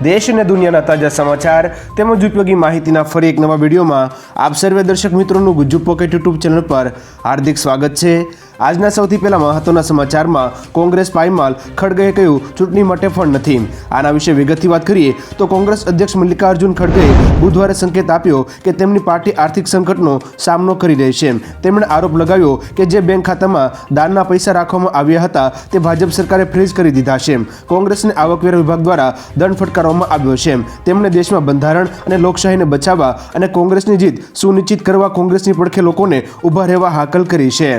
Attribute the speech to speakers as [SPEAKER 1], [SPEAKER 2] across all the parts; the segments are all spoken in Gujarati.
[SPEAKER 1] દેશ અને દુનિયાના તાજા સમાચાર તેમજ ઉપયોગી માહિતીના ફરી એક નવા વિડીયોમાં આપ સર્વે દર્શક મિત્રોનું ગુજ્જુ પોકેટ યુટ્યુબ ચેનલ પર હાર્દિક સ્વાગત છે. આજના સૌથી પહેલા મહત્વના સમાચારમાં કોંગ્રેસ પાયમાલ ખડગેએ કહ્યું, ચૂંટણી માટે ફંડ નથી. આના વિશે વિગતથી વાત કરીએ, તો કોંગ્રેસ અધ્યક્ષ મલ્લિકાર્જુન ખડગેએ બુધવારે સંકેત આપ્યો કે તેમની પાર્ટી આર્થિક સંકટનો સામનો કરી રહી છે. તેમણે આરોપ લગાવ્યો કે જે બેંક ખાતામાં દાનના પૈસા રાખવામાં આવ્યા હતા, તે ભાજપ સરકારે ફ્રીઝ કરી દીધા છે. કોંગ્રેસને આવકવેરા વિભાગ દ્વારા દંડ ફટકારવામાં આવ્યો છે. તેમણે દેશમાં બંધારણ અને લોકશાહીને બચાવવા અને કોંગ્રેસની જીત સુનિશ્ચિત કરવા કોંગ્રેસની પડખે લોકોને ઊભા રહેવા હાકલ કરી છે.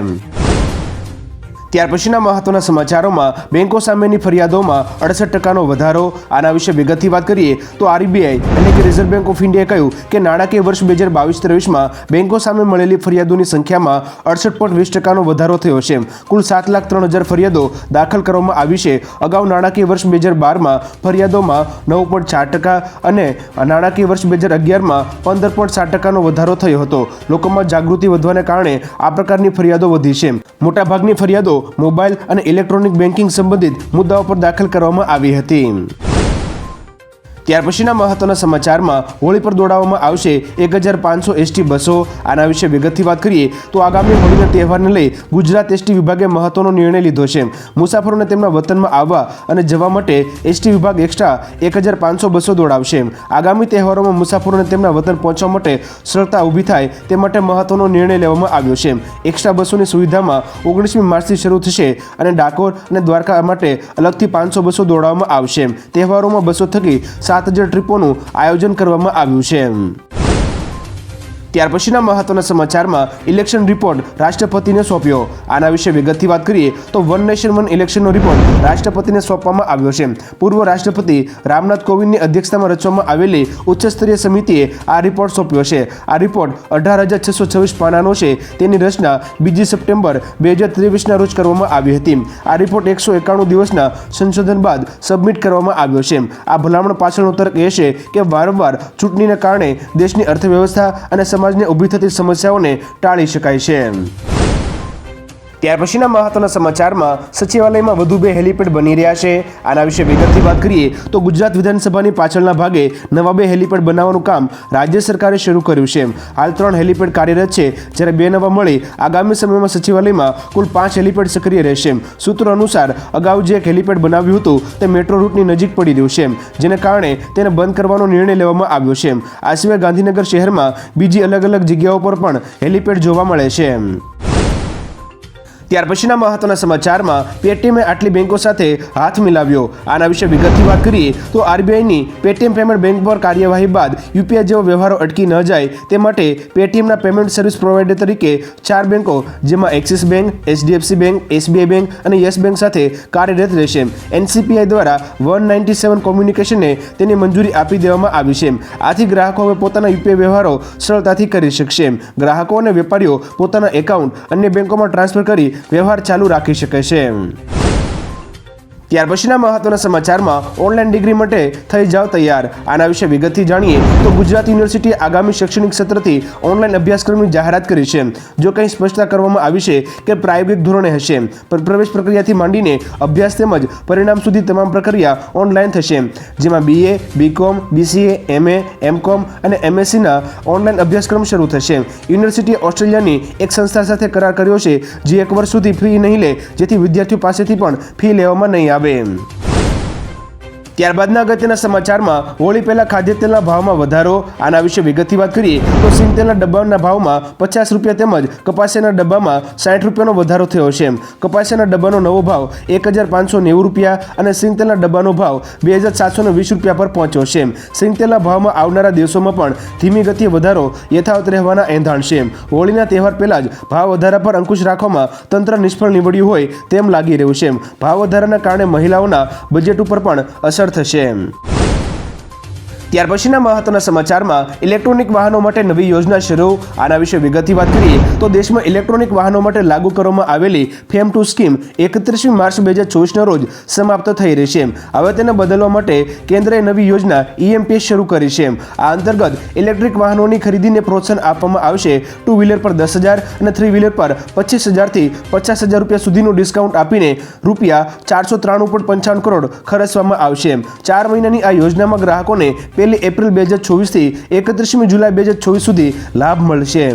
[SPEAKER 1] ત્યાર પછીના મહત્વના સમાચારોમાં બેંકો સામેની ફરિયાદોમાં અડસઠ ટકાનો વધારો. આના વિશે વિગતથી વાત કરીએ તો આરબીઆઈ એટલે કે રિઝર્વ બેંક ઓફ ઇન્ડિયાએ કહ્યું કે નાણાકીય વર્ષ બે હજાર બાવીસ ત્રેવીસમાં બેંકો સામે મળેલી ફરિયાદોની સંખ્યામાં અડસઠ પોઈન્ટ વીસ ટકાનો વધારો થયો છે. કુલ સાત લાખ ત્રણ હજાર ફરિયાદો દાખલ કરવામાં આવી છે. અગાઉ નાણાકીય વર્ષ બે હજાર બારમાં ફરિયાદોમાં નવ પોઈન્ટ ચાર ટકા અને નાણાકીય વર્ષ બે હજાર અગિયારમાં પંદર પોઈન્ટ સાત ટકાનો વધારો થયો હતો. લોકોમાં જાગૃતિ વધવાને કારણે આ પ્રકારની ફરિયાદો વધી છે. મોટાભાગની ફરિયાદો મોબાઈલ અને ઇલેક્ટ્રોનિક બેન્કિંગ સંબંધિત મુદ્દાઓ પર દાખલ કરવામાં આવી હતી. ત્યાર પછીના મહત્વના સમાચારમાં હોળી પર દોડાવવામાં આવશે એક હજાર પાંચસો એસટી બસો. આના વિશે વિગતથી વાત કરીએ તો આગામી હોળીના તહેવારને લઈ ગુજરાત એસટી વિભાગે મહત્વનો નિર્ણય લીધો છે. મુસાફરોને તેમના વતનમાં આવવા અને જવા માટે એસટી વિભાગ એક્સ્ટ્રા એક હજાર પાંચસો બસો દોડાવશે. આગામી તહેવારોમાં મુસાફરોને તેમના વતન પહોંચવા માટે સરળતા ઊભી થાય તે માટે મહત્વનો નિર્ણય લેવામાં આવ્યો છે. એક્સ્ટ્રા બસોની સુવિધામાં ઓગણીસમી માર્ચથી શરૂ થશે અને ડાકોર અને દ્વારકા માટે અલગથી પાંચસો બસો દોડાવવામાં આવશે. તહેવારોમાં બસો થકી સાત હજાર ટ્રીપોનું આયોજન કરવામાં આવ્યું છે. ત્યાર પછીના મહત્વના સમાચારમાં ઇલેક્શન રિપોર્ટ રાષ્ટ્રપતિને સોંપ્યો. આના વિશે વિગતથી વાત કરીએ તો વન નેશન વન ઇલેક્શનનો રિપોર્ટ રાષ્ટ્રપતિને સોંપવામાં આવ્યો છે. પૂર્વ રાષ્ટ્રપતિ રામનાથ કોવિંદની અધ્યક્ષતામાં રચવામાં આવેલી ઉચ્ચસ્તરીય સમિતિએ આ રિપોર્ટ સોંપ્યો છે. આ રિપોર્ટ અઢાર હજાર છસો છવ્વીસ પાનાનો છે. તેની રચના બીજી સપ્ટેમ્બર બે હજાર ત્રેવીસના રોજ કરવામાં આવી હતી. આ રિપોર્ટ એકસો એકાણું દિવસના સંશોધન બાદ સબમિટ કરવામાં આવ્યો છે. આ ભલામણ પાછળનો તર્ક એ છે કે વારંવાર ચૂંટણીને કારણે દેશની અર્થવ્યવસ્થા અને સમાજને ઊભી થતી સમસ્યાઓને ટાળી શકાય છે. ત્યાર પછીના મહત્વના સમાચારમાં સચિવાલયમાં વધુ બે હેલીપેડ બની રહ્યા છે. આના વિશે વિગતથી વાત કરીએ તો ગુજરાત વિધાનસભાની પાછળના ભાગે નવા બે હેલીપેડ બનાવવાનું કામ રાજ્ય સરકારે શરૂ કર્યું છે. હાલ ત્રણ હેલીપેડ કાર્યરત છે, જ્યારે બે નવા મળી. આગામી સમયમાં સચિવાલયમાં કુલ પાંચ હેલિપેડ સક્રિય રહેશે. સૂત્રો અનુસાર, અગાઉ જે એક હેલીપેડ બનાવ્યું હતું, તે મેટ્રો રૂટની નજીક પડી રહ્યું છે. જેને કારણે તેને બંધ કરવાનો નિર્ણય લેવામાં આવ્યો છે. આ સિવાય ગાંધીનગર શહેરમાં બીજી અલગ અલગ જગ્યાઓ પર પણ હેલીપેડ જોવા મળે છે. ત્યાર પછીના મહત્વના સમાચારમાં પેટીએમે આટલી બેંકો સાથે હાથ મિલાવ્યો. આના વિશે વિગતથી વાત કરીએ તો આરબીઆઈની પેટીએમ પેમેન્ટ બેંક પર કાર્યવાહી બાદ યુપીઆઈ જેવો વ્યવહારો અટકી ન જાય તે માટે પેટીએમના પેમેન્ટ સર્વિસ પ્રોવાઈડર તરીકે ચાર બેંકો, જેમાં Axis bank HDFC bank SBI bank અને યસ બેંક સાથે કાર્યરત રહેશે. એનસીપીઆઈ દ્વારા વન નાઇન્ટી સેવન કોમ્યુનિકેશનને તેની મંજૂરી આપી દેવામાં આવી છે. આથી ગ્રાહકો હવે પોતાના યુપીઆઈ વ્યવહારો સરળતાથી કરી શકશે. ગ્રાહકો અને વેપારીઓ પોતાના એકાઉન્ટ અન્ય બેંકોમાં ટ્રાન્સફર કરી વ્યવહાર ચાલુ રાખી શકે છે ત્યાર પછીના મહત્વના સમાચારમાં ઓનલાઈન ડિગ્રી માટે થઈ જાઓ તૈયાર. આના વિશે વિગતથી જાણીએ તો ગુજરાત યુનિવર્સિટી આગામી શૈક્ષણિક સત્રથી ઓનલાઈન અભ્યાસક્રમની જાહેરાત કરી છે. જો કંઈ સ્પષ્ટતા કરવામાં આવી છે કે પ્રાયોગિક ધોરણે હશે, પણ પ્રવેશ પ્રક્રિયાથી માંડીને અભ્યાસ તેમજ પરિણામ સુધી તમામ પ્રક્રિયા ઓનલાઈન થશે. જેમાં BA BCom BCA MA MCom અને એમએસસીના ઓનલાઈન અભ્યાસક્રમ શરૂ થશે. યુનિવર્સિટીએ ઓસ્ટ્રેલિયાની એક સંસ્થા સાથે કરાર કર્યો છે, જે એક વર્ષ સુધી ફી નહીં લે, જેથી વિદ્યાર્થીઓ પાસેથી પણ ફી લેવામાં નહીં આવે. যাবেন ત્યારબાદના અગત્યના સમાચારમાં, હોળી પહેલા ખાદ્ય તેલના ભાવમાં વધારો, આના વિશે વિગતથી વાત કરીએ, તો સિંગતેલના ડબ્બાના ભાવમાં પચાસ રૂપિયા તેમજ કપાસિયાના ડબ્બામાં સાઠ રૂપિયાનો વધારો થયો છે. કપાસિયાના ડબ્બાનો નવો ભાવ એક હજાર પાંચસો નેવું રૂપિયા અને સિંગતેલના ડબ્બાનો ભાવ બે હજાર સાતસો વીસ રૂપિયા પર પહોંચ્યો છે. સિંગતેલના ભાવમાં આવનારા દિવસોમાં પણ ધીમી ગતિએ વધારો યથાવત રહેવાના એંધાણ છે. હોળીના તહેવાર પહેલા જ ભાવ વધારા પર અંકુશ રાખવામાં તંત્ર નિષ્ફળ નીવડ્યું હોય તેમ લાગી રહ્યું છે. ભાવ વધારાના કારણે મહિલાઓના બજેટ ઉપર પણ અસર થશે ત્યાર પછીના મહત્વના સમાચારમાં ઇલેક્ટ્રોનિક વાહનો માટે નવી યોજના શરૂ. આના વિશે વિગતથી વાત કરીએ, તો દેશમાં ઇલેક્ટ્રોનિક વાહનો માટે લાગુ કરવામાં આવેલી ફેમ ટુ સ્કીમ એકત્રીસમી માર્ચ બે હજાર ચોવીસના રોજ સમાપ્ત થઈ રહી છે હવે તેને બદલવા માટે કેન્દ્રએ નવી યોજના ઈએમપીએસ શરૂ કરી છે. આ અંતર્ગત ઇલેક્ટ્રિક વાહનોની ખરીદીને પ્રોત્સાહન આપવામાં આવશે ટુ વ્હીલર પર દસ હજાર અને થ્રી વ્હીલર પર પચીસ હજારથી પચાસ હજાર રૂપિયા સુધીનું ડિસ્કાઉન્ટ આપીને રૂપિયા ચારસો ત્રાણું પોઈન્ટ પંચાવન કરોડ ખર્ચવામાં આવશે. ચાર મહિનાની આ યોજનામાં ગ્રાહકોને પહેલી એપ્રિલ બે હજાર ચોવીસથી એકત્રીસમી જુલાઈ બે હજાર ચોવીસ સુધી લાભ મળશે.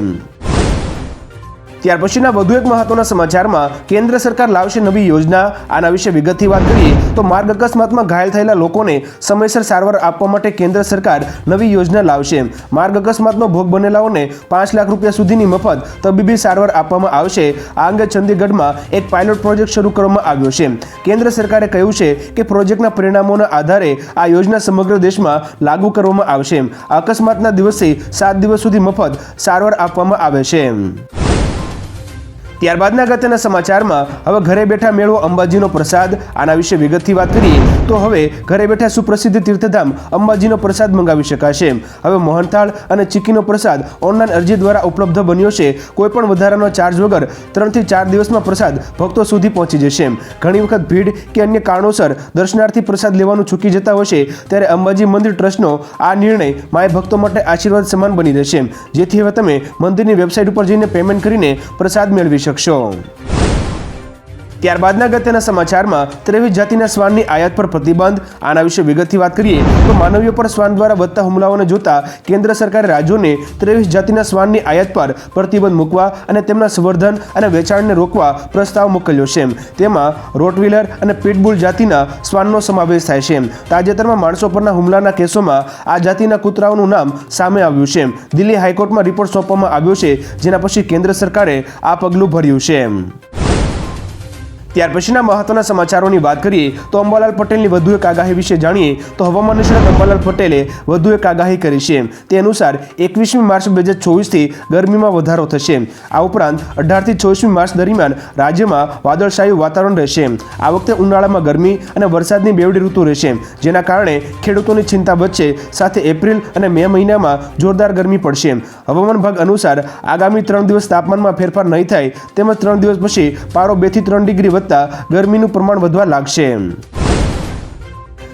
[SPEAKER 1] ત્યાર પછીના વધુ એક મહત્વના સમાચારમાં કેન્દ્ર સરકાર લાવશે નવી યોજના. આના વિશે વિગતથી વાત કરીએ તો માર્ગ અકસ્માતમાં ઘાયલ થયેલા લોકોને સમયસર સારવાર આપવા માટે કેન્દ્ર સરકાર નવી યોજના લાવશે. માર્ગ અકસ્માતનો ભોગ બનેલાઓને પાંચ લાખ રૂપિયા સુધીની મફત તબીબી સારવાર આપવામાં આવશે. આ અંગે ચંદીગઢમાં એક પાયલોટ પ્રોજેક્ટ શરૂ કરવામાં આવ્યો છે. કેન્દ્ર સરકારે કહ્યું છે કે પ્રોજેક્ટના પરિણામોના આધારે આ યોજના સમગ્ર દેશમાં લાગુ કરવામાં આવશે. અકસ્માતના દિવસે સાત દિવસ સુધી મફત સારવાર આપવામાં આવે છે. ત્યારબાદના અગત્યના સમાચારમાં હવે ઘરે બેઠા મેળવો અંબાજીનો પ્રસાદ. આના વિશે વિગતથી વાત કરીએ તો હવે ઘરે બેઠા સુપ્રસિદ્ધ તીર્થધામ અંબાજીનો પ્રસાદ મંગાવી શકાશે. હવે મોહનથાળ અને ચીકીનો પ્રસાદ ઓનલાઈન અરજી દ્વારા ઉપલબ્ધ બન્યો છે. કોઈપણ વધારાનો ચાર્જ વગર ત્રણથી ચાર દિવસમાં પ્રસાદ ભક્તો સુધી પહોંચી જશે. ઘણી વખત ભીડ કે અન્ય કારણોસર દર્શનાર્થી પ્રસાદ લેવાનું ચૂકી જતા છે, ત્યારે અંબાજી મંદિર ટ્રસ્ટનો આ નિર્ણય માય ભક્તો માટે આશીર્વાદ સમાન બની રહેશે. જેથી હવે તમે મંદિરની વેબસાઇટ ઉપર જઈને પેમેન્ટ કરીને પ્રસાદ મેળવી શકશો ત્યારબાદના અગત્યના સમાચારમાં ત્રેવીસ જાતિના શ્વાનની આયાત પર પ્રતિબંધ. આના વિશે વિગતથી વાત કરીએ તો માનવીઓ પર શ્વાન દ્વારા વધતા હુમલાઓને જોતા કેન્દ્ર સરકારે રાજ્યોને ત્રેવીસ જાતિના શ્વાનની આયાત પર પ્રતિબંધ મૂકવા અને તેમના સંવર્ધન અને વેચાણને રોકવા પ્રસ્તાવ મોકલ્યો છે. તેમાં રોટવીલર અને પીટબુલ જાતિના શ્વાનનો સમાવેશ થાય છે. તાજેતરમાં માણસો પરના હુમલાના કેસોમાં આ જાતિના કૂતરાઓનું નામ સામે આવ્યું છે. દિલ્હી હાઈકોર્ટમાં રિપોર્ટ સોંપવામાં આવ્યો છે, જેના પછી કેન્દ્ર સરકારે આ પગલું ભર્યું છે. ત્યાર પછીના મહત્વના સમાચારોની વાત કરીએ તો અંબાલાલ પટેલની વધુ એક આગાહી વિશે જાણીએ તો હવામાન નિષ્ણાત અંબાલાલ પટેલે વધુ એક આગાહી કરી છે. તે અનુસાર એકવીસમી માર્ચ બે હજાર ચોવીસથી ગરમીમાં વધારો થશે. આ ઉપરાંત અઢારથી ચોવીસમી માર્ચ દરમિયાન રાજ્યમાં વાદળછાયું વાતાવરણ રહેશે. આ વખતે ઉનાળામાં ગરમી અને વરસાદની બેવડી ઋતુ રહેશે. જેના કારણે ખેડૂતોની ચિંતા વધશે. સાથે એપ્રિલ અને મે મહિનામાં જોરદાર ગરમી પડશે. હવામાન વિભાગ અનુસાર આગામી ત્રણ દિવસ તાપમાનમાં ફેરફાર નહીં થાય. તેમજ ત્રણ દિવસ પછી પારો બેથી ત્રણ ડિગ્રી વધતા ગરમીનું પ્રમાણ વધવા લાગશે.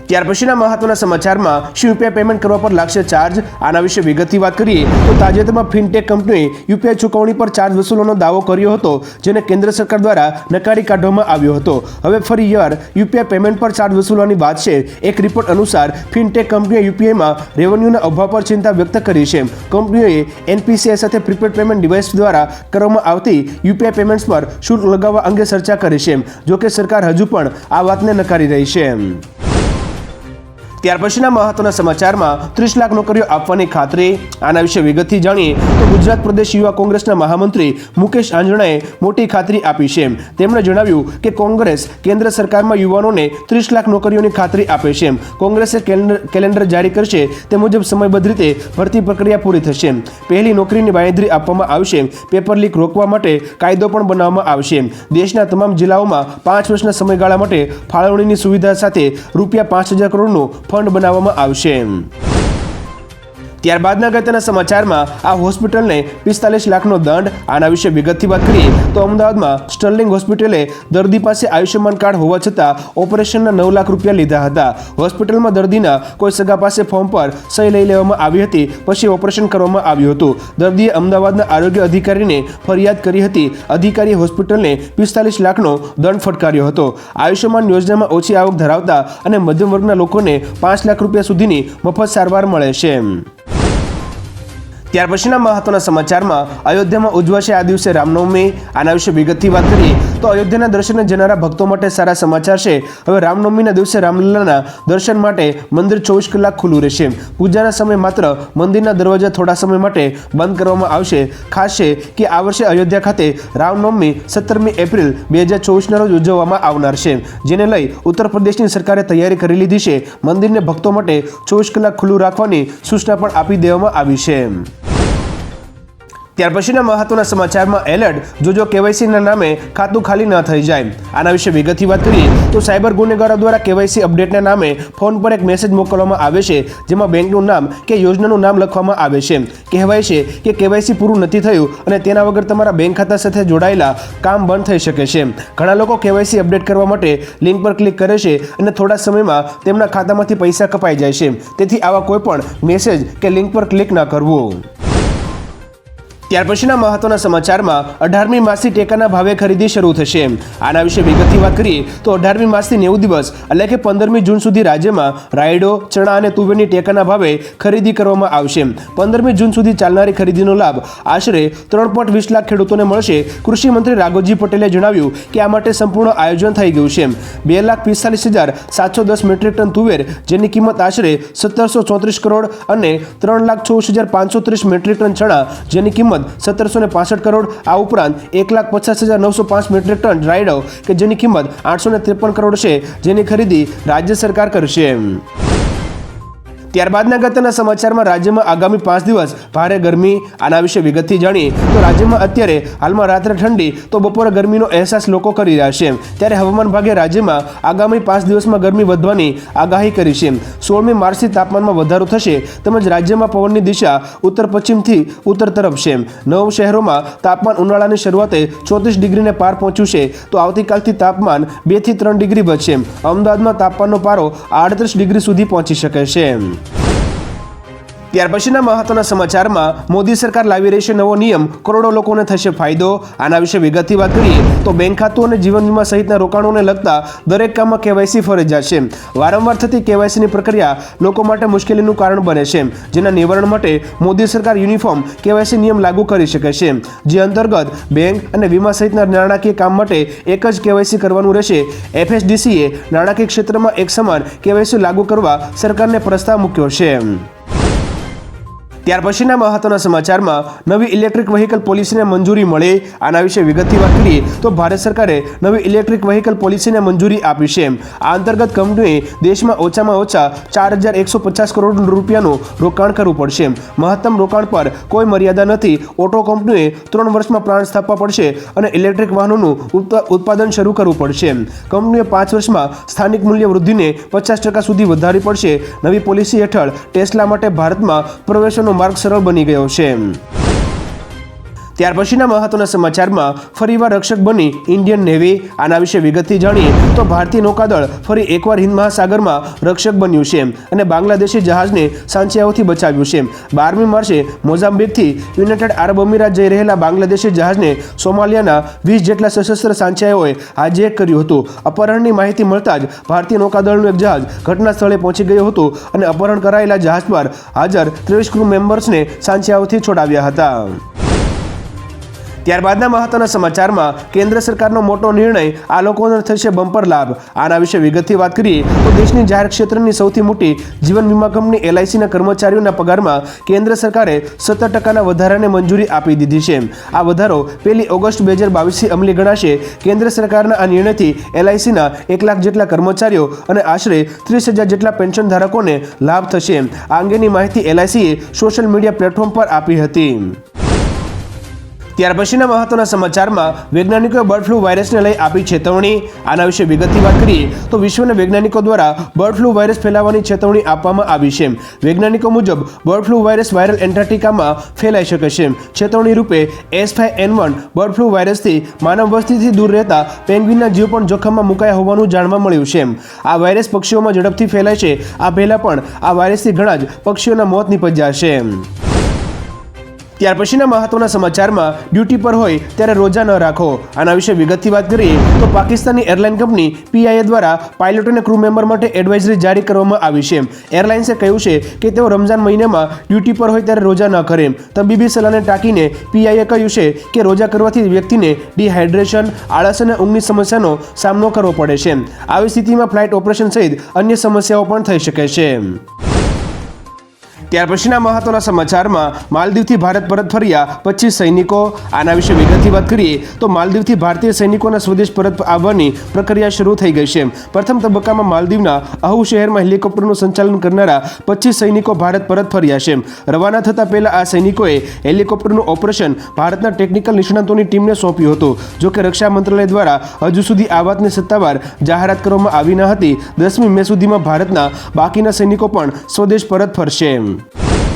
[SPEAKER 1] ત્યાર પછીના મહત્વના સમાચારમાં શું યુપીઆઈ પેમેન્ટ કરવા પર લાગશે ચાર્જ આના વિશે વિગતથી વાત કરીએ તો તાજેતરમાં ફિનટેક કંપનીએ યુપીઆઈ ચૂકવણી પર ચાર્જ વસૂલવાનો દાવો કર્યો હતો, જેને કેન્દ્ર સરકાર દ્વારા નકારી કાઢવામાં આવ્યો હતો. હવે ફરી યાર યુપીઆઈ પેમેન્ટ પર ચાર્જ વસૂલવાની વાત છે. એક રિપોર્ટ અનુસાર ફિનટેક કંપનીએ યુપીઆઈમાં રેવન્યુના અભાવ પર ચિંતા વ્યક્ત કરી છે. કંપનીઓએ એનપીસીઆઈ સાથે પ્રીપેડ પેમેન્ટ ડિવાઇસ દ્વારા કરવામાં આવતી યુપીઆઈ પેમેન્ટ્સ પર શુલ્ક લગાવવા અંગે ચર્ચા કરી છે, જોકે સરકાર હજુ પણ આ વાતને નકારી રહી છે. ત્યાર પછીના મહત્વના સમાચારમાં ત્રીસ લાખ નોકરીઓ આપવાની ખાતરી. આના વિશે વિગતથી જાણીએ તો ગુજરાત પ્રદેશ યુવા કોંગ્રેસના મહામંત્રી મુકેશ આંજણાએ મોટી ખાતરી આપી છે. તેમણે જણાવ્યું કે કોંગ્રેસ કેન્દ્ર સરકારમાં યુવાનોને ત્રીસ લાખ નોકરીઓની ખાતરી આપે છે. કોંગ્રેસે કેલેન્ડર જારી કરશે તે મુજબ સમયબદ્ધ રીતે ભરતી પ્રક્રિયા પૂરી થશે. પહેલી નોકરીની બાંયધરી આપવામાં આવશે. પેપર લીક રોકવા માટે કાયદો પણ બનાવવામાં આવશે. દેશના તમામ જિલ્લાઓમાં પાંચ વર્ષના સમયગાળા માટે ફાળવણીની સુવિધા સાથે રૂપિયા પાંચ હજાર કરોડનું ફંડ બનાવવામાં આવશે. ત્યારબાદના અગત્યના સમાચારમાં આ હોસ્પિટલને પિસ્તાલીસ લાખનો દંડ. આના વિશે વિગતથી વાત કરીએ તો અમદાવાદમાં સ્ટર્લિંગ હોસ્પિટલે દર્દી પાસે આયુષ્યમાન કાર્ડ હોવા છતાં ઓપરેશનના નવ લાખ રૂપિયા લીધા હતા. હોસ્પિટલમાં દર્દીના કોઈ સગા પાસે ફોર્મ પર સહી લઈ લેવામાં આવી હતી, પછી ઓપરેશન કરવામાં આવ્યું હતું. દર્દીએ અમદાવાદના આરોગ્ય અધિકારીને ફરિયાદ કરી હતી. અધિકારીએ હોસ્પિટલને પિસ્તાલીસ લાખનો દંડ ફટકાર્યો હતો. આયુષ્યમાન યોજનામાં ઓછી આવક ધરાવતા અને મધ્યમ વર્ગના લોકોને પાંચ લાખ રૂપિયા સુધીની મફત સારવાર મળે છે. ત્યાર પછીના મહત્વના સમાચારમાં અયોધ્યામાં ઉજવાશે આ દિવસે રામનવમી. આના વિશે વિગતથી વાત કરીએ તો અયોધ્યાના દર્શને જનારા ભક્તો માટે સારા સમાચાર છે. હવે રામનવમીના દિવસે રામલીલાના દર્શન માટે મંદિર ચોવીસ કલાક ખુલ્લું રહેશે. પૂજાના સમય માત્ર મંદિરના દરવાજા થોડા સમય માટે બંધ કરવામાં આવશે. ખાસ છે કે આ વર્ષે અયોધ્યા ખાતે રામનવમી સત્તરમી એપ્રિલ બે હજાર ચોવીસના રોજ ઉજવવામાં આવનાર છે. જેને લઈ ઉત્તર પ્રદેશની સરકારે તૈયારી કરી લીધી છે. મંદિરને ભક્તો માટે ચોવીસ કલાક ખુલ્લું રાખવાની સૂચના પણ આપી દેવામાં આવી છે. ત્યાર પછીના મહત્વના સમાચારમાં એલર્ટ જોજો કેવાયસીના નામે ખાતું ખાલી ન થઈ જાય. આના વિશે વિગતથી વાત કરીએ, તો સાયબર ગુનેગારો દ્વારા કેવાયસી અપડેટના નામે ફોન પર એક મેસેજ મોકલવામાં આવે છે, જેમાં બેંકનું નામ કે યોજનાનું નામ લખવામાં આવે છે. કહેવાય છે કે કેવાયસી પૂરું નથી થયું અને તેના વગર તમારા બેંક ખાતા સાથે જોડાયેલા કામ બંધ થઈ શકે છે. ઘણા લોકો કેવાયસી અપડેટ કરવા માટે લિંક પર ક્લિક કરે છે અને થોડા સમયમાં તેમના ખાતામાંથી પૈસા કપાઈ જાય છે. તેથી આવા કોઈપણ મેસેજ કે લિંક પર ક્લિક ન કરવું. ત્યાર પછીના મહત્વના સમાચારમાં અઢારમી માસથી ટેકાના ભાવે ખરીદી શરૂ થશે. આના વિશે વિગતથી વાત કરીએ તો અઢારમી માસથી નેવું દિવસ, એટલે કે પંદરમી જૂન સુધી રાજ્યમાં રાયડો, ચણા અને તુવેરની ટેકાના ભાવે ખરીદી કરવામાં આવશે. પંદરમી જૂન સુધી ચાલનારી ખરીદીનો લાભ આશરે ત્રણ વીસ લાખ ખેડૂતોને મળશે. કૃષિ મંત્રી રાઘવજી પટેલે જણાવ્યું કે આ માટે સંપૂર્ણ આયોજન થઈ ગયું છે. બે લાખ પિસ્તાલીસ હજાર સાતસો દસ મેટ્રિક ટન તુવેર, જેની કિંમત આશરે સત્તરસો ચોત્રીસ કરોડ અને ત્રણ લાખ ચોવીસ હજાર પાંચસો ત્રીસ મેટ્રિક ટન ચણા, જેની કિંમત સત્તરસો ને પાસઠ કરોડ. આ ઉપરાંત એક લાખ પચાસ હજાર નવસો પાંચ મેટ્રિક ટન રાયડો કે જેની કિંમત આઠસો ત્રેપન કરોડ છે, જેની ખરીદી રાજ્ય સરકાર કરશે. ત્યારબાદના ગતના સમાચારમાં રાજ્યમાં આગામી પાંચ દિવસ ભારે ગરમી, આના વિશે વિગતથી જાણીએ તો રાજ્યમાં અત્યારે હાલમાં રાત્રે ઠંડી, તો બપોરે ગરમીનો અહેસાસ લોકો કરી રહ્યા છે. ત્યારે હવામાન વિભાગે રાજ્યમાં આગામી પાંચ દિવસમાં ગરમી વધવાની આગાહી કરી છે. સોળમી માર્ચથી તાપમાનમાં વધારો થશે, તેમજ રાજ્યમાં પવનની દિશા ઉત્તર પશ્ચિમથી ઉત્તર તરફ છે. નવ શહેરોમાં તાપમાન ઉનાળાની શરૂઆતે ચોત્રીસ ડિગ્રીને પાર પહોંચ્યું છે, તો આવતીકાલથી તાપમાન બેથી ત્રણ ડિગ્રી વધશે. અમદાવાદમાં તાપમાનનો પારો આડત્રીસ ડિગ્રી સુધી પહોંચી શકે છે. ત્યાર પછીના મહત્વના સમાચારમાં મોદી સરકાર લાવી રહી છે નવો નિયમ. કરોડો લોકોને થશે ફાયદો. આના વિશે વિગતથી વાત કરીએ, તો બેંક ખાતું અને જીવન વીમા સહિતના રોકાણોને લગતા દરેક કામમાં કેવાયસી ફરજિયાત છે વારંવાર થતી કેવાયસીની પ્રક્રિયા લોકો માટે મુશ્કેલીનું કારણ બને છે. જેના નિવારણ માટે મોદી સરકાર યુનિફોર્મ કેવાયસી નિયમ લાગુ કરી શકે છે. જે અંતર્ગત બેંક અને વીમા સહિતના નાણાકીય કામ માટે એક જ કેવાયસી કરવાનું રહેશે. એફએસડીસીએ નાણાકીય ક્ષેત્રમાં એક સમાન કેવાયસી લાગુ કરવા સરકારને પ્રસ્તાવ મૂક્યો છે. ત્યાર પછીના મહત્વના સમાચારમાં નવી ઇલેક્ટ્રિક વ્હીકલ પોલિસીને મંજૂરી મળે, આના વિશે વિગતથી વાત કરીએ તો ભારત સરકારે નવી ઇલેક્ટ્રિક વ્હીકલ પોલિસીને મંજૂરી આપી છે. આ અંતર્ગત કંપનીએ દેશમાં ઓછામાં ઓછા ચાર હજાર એકસો પચાસ કરોડ રૂપિયાનું રોકાણ કરવું પડશે. મહત્તમ રોકાણ પર કોઈ મર્યાદા નથી. ઓટો કંપનીએ ત્રણ વર્ષમાં પ્લાન્ટ સ્થાપવા પડશે અને ઇલેક્ટ્રિક વાહનોનું ઉત્પા- ઉત્પાદન શરૂ કરવું પડશે. કંપનીએ પાંચ વર્ષમાં સ્થાનિક મૂલ્ય વૃદ્ધિને પચાસ ટકા સુધી વધારવી પડશે. નવી પોલિસી હેઠળ ટેસ્લા માટે ભારતમાં પ્રવેશનો માર્ગ સરળ બની ગયો છે. ત્યાર પછીના મહત્વના સમાચારમાં ફરીવાર રક્ષક બની ઇન્ડિયન નેવી. આના વિશે વિગતથી જાણીએ તો ભારતીય નૌકાદળ ફરી એકવાર હિન્દ મહાસાગરમાં રક્ષક બન્યું છે અને બાંગ્લાદેશી જહાજને સાંચિયાઓથી બચાવ્યું છે બારમી માર્ચે મોઝામ્બિકથી યુનાઇટેડ આરબ અમીરાત જઈ રહેલા બાંગ્લાદેશી જહાજને સોમાલિયાના વીસ જેટલા સશસ્ત્ર સાંચિયાઓએ હાઈજેક કર્યું હતું. અપહરણની માહિતી મળતા જ ભારતીય નૌકાદળનું એક જહાજ ઘટના સ્થળે પહોંચી ગયું હતું અને અપહરણ કરાયેલા જહાજ પર હાજર ત્રેવીસ ક્રૂ મેમ્બર્સને સાંચિયાઓથી છોડાવ્યા હતા. ત્યારબાદના મહત્વના સમાચારમાં કેન્દ્ર સરકારનો મોટો નિર્ણય આ લોકોને થશે બમ્પર લાભ. આના વિશે વિગતથી વાત કરીએ તો દેશની જાહેર ક્ષેત્રની સૌથી મોટી જીવન વીમા કંપની એલઆઈસીના કર્મચારીઓના પગારમાં કેન્દ્ર સરકારે સત્તર ટકાના વધારાને મંજૂરી આપી દીધી છે. આ વધારો પહેલી ઓગસ્ટ બે હજાર બાવીસથી અમલી ગણાશે. કેન્દ્ર સરકારના આ નિર્ણયથી એલઆઈસીના એક લાખ જેટલા કર્મચારીઓ અને આશરે ત્રીસ હજાર જેટલા પેન્શન ધારકોને લાભ થશે. આ અંગેની માહિતી એલઆઈસીએ સોશિયલ મીડિયા પ્લેટફોર્મ પર આપી હતી. ત્યાર પછીના મહત્વના સમાચારમાં વૈજ્ઞાનિકોએ બર્ડ ફ્લૂ વાયરસને લઈ આપી ચેતવણી. આના વિશે વિગતની વાત કરીએ, તો વિશ્વના વૈજ્ઞાનિકો દ્વારા બર્ડ ફ્લૂ વાયરસ ફેલાવાની ચેતવણી આપવામાં આવી છે. વૈજ્ઞાનિકો મુજબ બર્ડ ફ્લૂ વાયરસ વાયરલ એન્ટાર્ટિકામાં ફેલાઈ શકે છે. ચેતવણી રૂપે S five N one bird flu વાયરસથી માનવ વસ્તીથી દૂર રહેતા પેંગ્વિનના જીવ પણ જોખમમાં મુકાયા હોવાનું જાણવા મળ્યું છે. આ વાયરસ પક્ષીઓમાં ઝડપથી ફેલાય છે. આ પહેલાં પણ આ વાયરસથી ઘણા જ પક્ષીઓના મોત નીપજ્યા છે. ત્યાર પછીના મહત્વના સમાચારમાં ડ્યુટી પર હોય ત્યારે રોજા ન રાખો. આના વિશે વિગતથી વાત કરીએ તો પાકિસ્તાની એરલાઇન કંપની પીઆઈએ દ્વારા પાયલોટ અને ક્રૂ મેમ્બર માટે એડવાઇઝરી જારી કરવામાં આવી છે. એરલાઇન્સે કહ્યું છે કે તેઓ રમઝાન મહિનામાં ડ્યુટી પર હોય ત્યારે રોજા ન કરે. તબીબી સલાહને ટાંકીને પીઆઈએ કહ્યું છે કે રોજા કરવાથી વ્યક્તિને ડિહાઇડ્રેશન, આળસ અને ઊંઘની સમસ્યાનો સામનો કરવો પડે છે. આવી સ્થિતિમાં ફ્લાઇટ ઓપરેશન સહિત અન્ય સમસ્યાઓ પણ થઈ શકે છે. ત્યાર પછીના મહત્વના સમાચારમાં માલદીવથી ભારત પરત ફર્યા પચીસ સૈનિકો. આના વિશે વિગતથી વાત કરીએ તો માલદીવથી ભારતીય સૈનિકોના સ્વદેશ પરત આવવાની પ્રક્રિયા શરૂ થઈ ગઈ છે. પ્રથમ તબક્કામાં માલદીવના અહુ શહેરમાં હેલિકોપ્ટરનું સંચાલન કરનારા પચીસ સૈનિકો ભારત પરત ફર્યા છે. રવાના થતા પહેલા આ સૈનિકોએ હેલિકોપ્ટરનું ઓપરેશન ભારતના ટેકનિકલ નિષ્ણાતોની ટીમને સોંપ્યું હતું જોકે રક્ષા મંત્રાલય દ્વારા હજુ સુધી આ વાતની સત્તાવાર જાહેરાત કરવામાં આવી ન હતી. દસમી મે સુધીમાં ભારતના બાકીના સૈનિકો પણ સ્વદેશ પરત ફરશે. Two.